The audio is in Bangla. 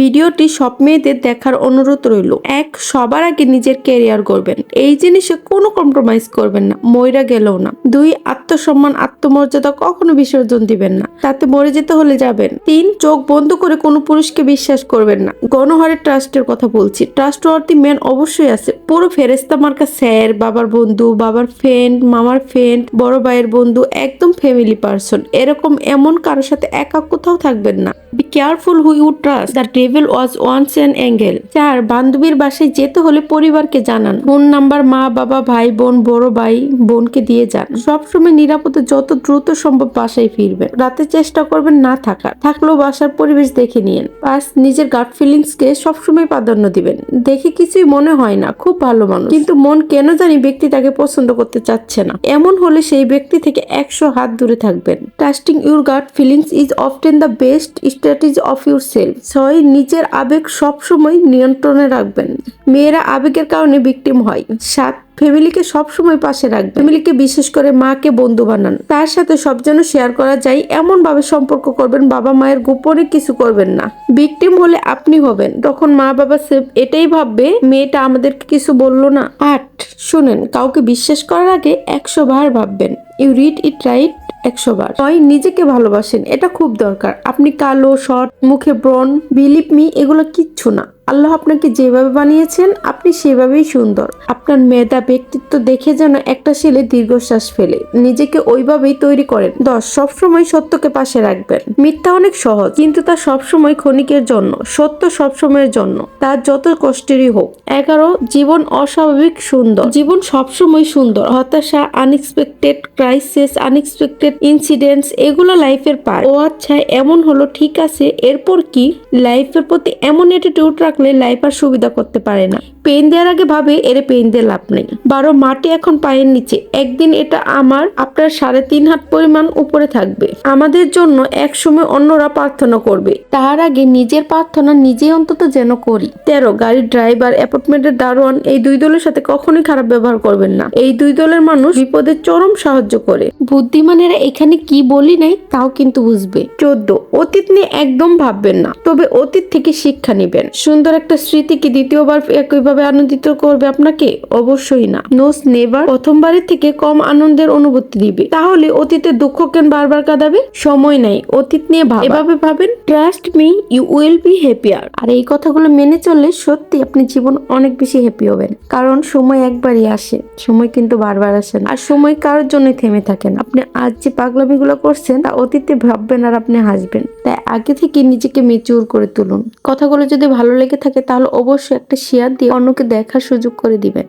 ভিডিওটি সব মেয়েদের দেখার অনুরোধ রইল। এক, সবার আগে নিজের ক্যারিয়ার করবেন এই জিনিসে কোনো কম্প্রোমাইজ করবেন না ময়রা গেলেও না। দুই, আত্মসম্মান, আত্মমর্যাদা কখনো বিসর্জন দিবেন না। তাতে মরে যেতে হলে যাবেন। তিন, চোখ বন্ধ করে কোনো পুরুষকে বিশ্বাস করবেন না। গণহারে ট্রাস্টের কথা বলছি। ট্রাস্ট ওয়ার্থি ম্যান অবশ্যই আছে। পুরো ফেরেস্তা মার্কা স্যার, বাবার বন্ধু, বাবার ফ্রেন্ড মামার ফ্রেন্ড বড় ভাইয়ের বন্ধু, একদম ফ্যামিলি পার্সন এরকম এমন কারোর সাথে একা কোথাও থাকবেন না। Be careful who you trust the devil was once an angel. চার, বান্ধবীর বাসায় যেতে হলে পরিবারকে জানান। ফোন নাম্বার মা, বাবা, ভাই, বোন, বড় ভাই, বোনকে দিয়ে যান। সবসময় নিরাপদে যত দ্রুত সম্ভব বাসায় ফিরবেন। রাতে চেষ্টা করবেন না থাকার। থাকলেও বাসার পরিবেশ দেখে নিয়েন। পাঁচ নিজের গাট ফিলিংসকে সবসময় প্রাধান্য দিবেন। দেখে কিছুই মনে হয় না, খুব ভালো মানুষ। কিন্তু মন কেন জানি ব্যক্তি তাকে পছন্দ করতে চাচ্ছে না। এমন হলে সেই ব্যক্তি থেকে একশো হাত দূরে থাকবেন। Trusting your gut feelings is often the best strategy of yourself ছয় নিজের আবেগ সবসময় নিয়ন্ত্রণে রাখবেন। মেয়েরা আবেগের কারণে ভিকটিম হয়। সাত ফ্যামিলিকে সবসময় পাশে রাখবেন। ফ্যামিলিকে বিশেষ করে মাকে বন্ধু বানান। তার সাথে সব যেন শেয়ার করা যায় এমন ভাবে সম্পর্ক করবেন বাবা মায়ের গোপনে কিছু করবেন না। ভিকটিম হলে আপনি হবেন। তখন মা বাবা সেফ এটাই ভাববে, মেয়েটা আমাদেরকে কিছু বলল না। আট, শুনেন, কাউকে বিশ্বাস করার আগে একশো বার ভাববেন। ইউ রিড ইট রাইট একশো বার। নয় নিজেকে ভালোবাসেন, এটা খুব দরকার। আপনি কালো শর্ট মুখে ব্রন বিলিপ মি এগুলো কিচ্ছু না। আল্লাহ আপনাকে যেভাবে বানিয়েছেন, আপনি সেভাবেই সুন্দর। আপনার মেধা ব্যক্তিত্ব দেখে যেন একটা ছেলে দীর্ঘশ্বাস ফেলে। নিজেকে ওইভাবেই তৈরি করেন। দশ সবসময় সত্যকে পাশে রাখবেন। মিথ্যা অনেক সহজ, কিন্তু তা সবসময় ক্ষণিকের জন্য, সত্য সবসময়ের জন্য। তার যত কষ্টেরই হোক। এগারো, জীবন অস্বাভাবিক সুন্দর। জীবন সবসময় সুন্দর। হতাশা আনএক্সপেক্টেড ক্রাইসিস আনএক্সপেক্টেড ইনসিডেন্টস এগুলো লাইফের পার ও আচ্ছা এমন হলো, ঠিক আছে। এরপর কি? লাইফের প্রতি এমন অ্যাটিটিউড রাখলে লাইফ আর সুবিধা করতে পারে না। পেন দেওয়ার আগে ভাবে, এর পেন দিয়ে লাভ নেই। বারো, মাটি এখন পায়ের নিচে। একদিন এটা আমার, আপনার সাড়ে তিন হাত পরিমাণ উপরে থাকবে। আমাদের জন্য এক সময় অন্যরা প্রার্থনা করবে। তার আগে নিজের প্রার্থনা নিজেই অন্তত যেন করি। তেরো, গাড়ির ড্রাইভার অ্যাপার্টমেন্টের দারোয়ান, এই দুই দলের সাথে কখনোই খারাপ ব্যবহার করবেন না। এই দুই দলের মানুষ বিপদে চরম সাহায্য করে। বুদ্ধিমানেরা এখানে কি বলি নাই, তাও কিন্তু বুঝবে। চোদ্দ, অতীত নিয়ে একদম ভাববেন না। তবে অতীত থেকে শিক্ষা নেবেন। সুন্দর একটা স্মৃতি কি দ্বিতীয়বার একইভাবে আনন্দিত করবে আপনাকে? অবশ্যই না। নোস নেভার প্রথমবারের থেকে কম আনন্দের অনুভূতি দিবে। তাহলে অতীতে দুঃখ কেন বারবার কাঁদাবে? সময় নাই। অতীত নিয়ে ভাব। এভাবে ভাবেন trust me you will be happier আর এই কথাগুলো মেনে চললে সত্যি আপনি জীবন অনেক বেশি হ্যাপি হবেন। কারণ সময় একবারই আসে। সময় কিন্তু বারবার আসে না। আর সময় কারোর জন্য থেমে থাকে না। আপনি আজ যে পাগলামিগুলো করছেন, তা অতীতে ভাববেন আর আপনি হাসবেন। তাই আগে থেকে নিজেকে মেচিউর করে তুলুন। কথাগুলো যদি ভালো লেগে থাকে তাহলে অবশ্যই একটা শেয়ার দিয়ে অন্যকে দেখার সুযোগ করে দিবেন